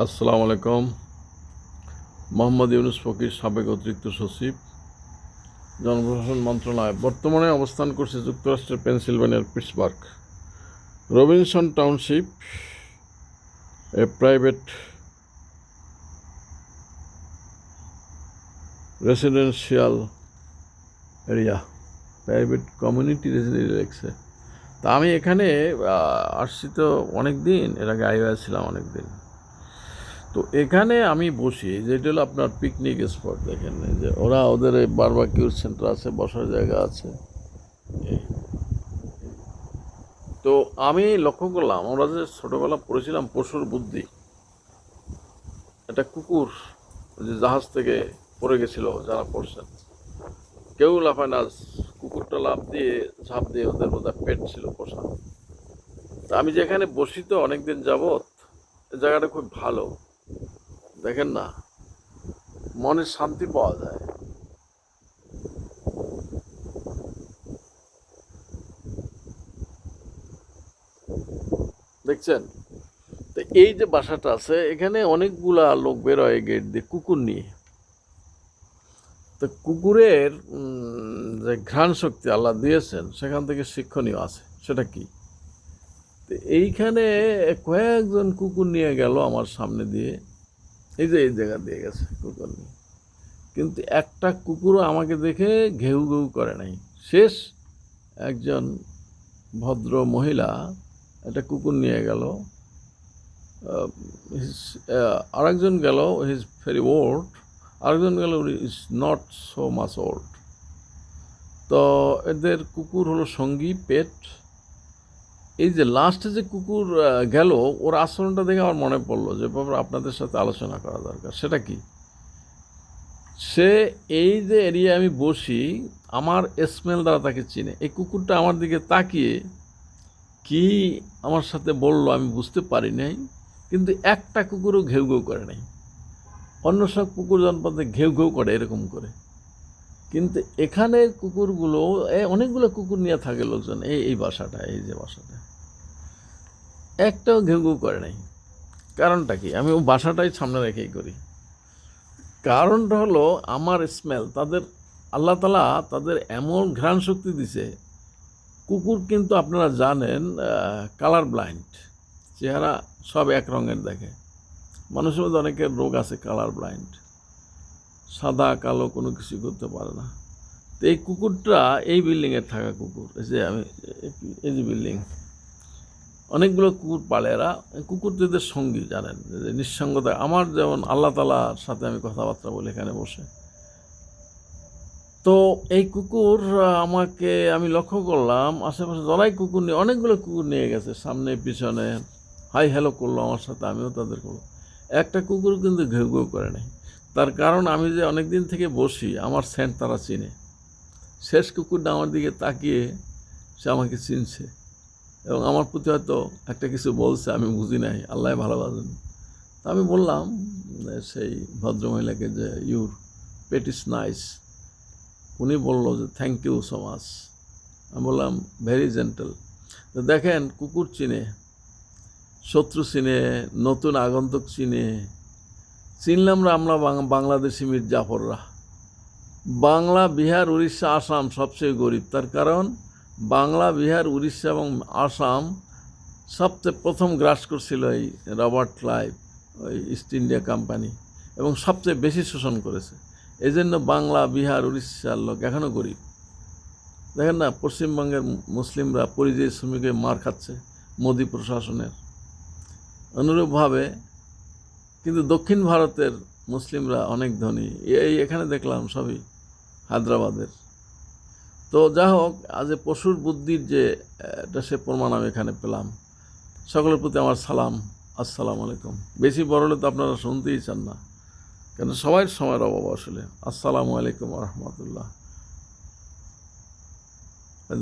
আসসালামু আলাইকুম। মোহাম্মদ ইউনুস ফকির সাবেক অতিরিক্ত সচিব, জনপ্রশাসন মন্ত্রণালয়। বর্তমানে অবস্থান করছে যুক্তরাষ্ট্রের পেনসিলভেনিয়ার পিটসবার্গ। রবিনসন টাউনশিপ এ private residential area, private community residential লেখছে। তা আমি এখানে আসছি তো অনেক দিন এর আগে আইওয়া ছিলাম অনেক দিন তো এখানে আমি বসি, যেটা হলো আপনার পিকনিক স্পট দেখেন যে, ওরা ওদের বারবার বারবাকিউর সেন্টার আছে, বসার জায়গা আছে। তো আমি লক্ষ্য করলাম, আমরা যে ছোটোবেলা পড়েছিলাম পশুর বুদ্ধি, একটা কুকুর যে জাহাজ থেকে পড়ে গেছিল, যারা পড়ছেন, কেউ লাফায় না, কুকুরটা লাফ দিয়ে, ঝাঁপ দিয়ে ওদের বোধহয় পেট ছিল পোষা। তা আমি যেখানে বসি তো অনেকদিন এই জায়গাটা খুব ভালো। দেখেন না মনে শান্তি পাওয়া যায়। দেখছেন? তো এই যে বাসাটা আছে, এখানে অনেকগুলা লোক বেরোয় গেট দিয়ে, কুকুর নিয়ে। তো কুকুরের যে ঘ্রাণ শক্তি আল্লাহ দিয়েছেন, সেখান থেকে শিক্ষণীয় আছে। সেটা কি? তো এইখানে কয়েকজন কুকুর নিয়ে গেল আমার সামনে দিয়ে। এই যে এই জায়গা দিয়ে গেছে কুকুর কিন্তু একটা কুকুরও আমাকে দেখে ঘেউ ঘেউ করে নাই। শেষ একজন ভদ্র মহিলা একটা কুকুর নিয়ে গেল। আরেকজন গেল হিজ ভেরি ওল্ড আরেকজন girl is not so much old তো এদের কুকুর হলো সঙ্গী, পেট। এই যে লাস্টে যে কুকুর গেল, ওর আচরণটা দেখে আমার মনে পড়ল যে ব্যাপারে আপনাদের সাথে আলোচনা করা দরকার। সেটা কি? সে এই যে এরিয়া আমি বসি, আমার স্মেল দ্বারা তাকে চিনে। এই কুকুরটা আমার দিকে তাকিয়ে কি আমার সাথে বলল আমি বুঝতে পারি নাই, কিন্তু একটা কুকুরও ঘেউ ঘেউ করে নাই। অন্য সব কুকুর জনপদে ঘেউ ঘেউ করে, এরকম করে। কিন্তু এখানের কুকুরগুলো অনেকগুলো কুকুর নিয়ে থাকে লোকজন এই এই বাসাটা, এই যে বাসাটা। একটাও ঘেউ করে নাই। কারণটা কি? আমি ও বাসাটাই সামনে রেখেই করি। কারণটা হলো আমার স্মেল তাদের, আল্লাহ তালা তাদের এমন ঘ্রাণ শক্তি দিছে। কুকুর কিন্তু আপনারা জানেন কালার ব্লাইন্ড চেহারা সব এক রঙের দেখে। মানুষের মধ্যে অনেকের রোগ আছে কালার ব্লাইন্ড সাদা, কালো কোনো কিছু করতে পারে না। তো এই কুকুরটা, এই বিল্ডিংয়ে থাকা কুকুর, এই যে আমি, এই যে বিল্ডিং অনেকগুলো কুকুর পালে এরা কুকুর তো সঙ্গী জানেন যে নিঃসঙ্গতা। আমার যেমন আল্লাহ তালার সাথে আমি কথাবার্তা বলি এখানে বসে। তো এই কুকুর, আমাকে, আমি লক্ষ্য করলাম, আশেপাশে জলাই কুকুর নিয়ে, অনেকগুলো কুকুর নিয়ে গেছে, সামনে, পিছনে। হাই হ্যালো করল আমার সাথে, আমিও তাদের করল একটা কুকুর কিন্তু ঘেউ ঘেউ করে নাই তার কারণ আমি যে অনেক দিন থেকে বসি, আমার সেন্ট তারা চিনে। শেষ কুকুরটা আমার দিকে তাকিয়ে সে আমাকে চিনছে এবং আমার প্রতি হয়তো একটা কিছু বলছে, আমি বুঝি নাই, আল্লাহ ভালোবাসেন। তা আমি বললাম সেই ভদ্রমহিলাকে যে ইউর পেট ইস নাইস। উনি বলল যে, থ্যাংক ইউ সো মাচ। আমি বললাম, ভেরি জেন্টেল। তো দেখেন, কুকুর চিনে, শত্রু চিনে, নতুন আগন্তুক চিনে চিনলাম না আমরা বাংলাদেশি মীর জাফররা। বাংলা, বিহার, উড়িষ্যা, আসাম সবচেয়ে গরিব। তার কারণ, বাংলা, বিহার, উড়িষ্যা এবং আসাম সবচেয়ে প্রথম গ্রাস করছিল এই রবার্ট ক্লাইভ, ওই ইস্ট ইন্ডিয়া কোম্পানি, এবং সবচেয়ে বেশি শোষণ করেছে। এই জন্য বাংলা, বিহার, উড়িষ্যার লোক এখনও গরিব। দেখেন না, পশ্চিমবঙ্গের মুসলিমরা পরিযায়ী শ্রমিকে মার খাচ্ছে মোদী প্রশাসনের। অনুরূপভাবে কিন্তু দক্ষিণ ভারতের মুসলিমরা অনেক ধনী। এই এখানে দেখলাম সবই হায়দ্রাবাদের। তো যা হোক, আজ পশুর বুদ্ধির যে এটা সে প্রমাণ আমি এখানে পেলাম। সকলের প্রতি আমার সালাম। আসসালামু আলাইকুম। বেশি বড় হলে তো আপনারা শুনতেই চান না। কেন সবাই সময়ের অভাব আসলে। আসসালামু আলাইকুম রহমতুল্লাহ।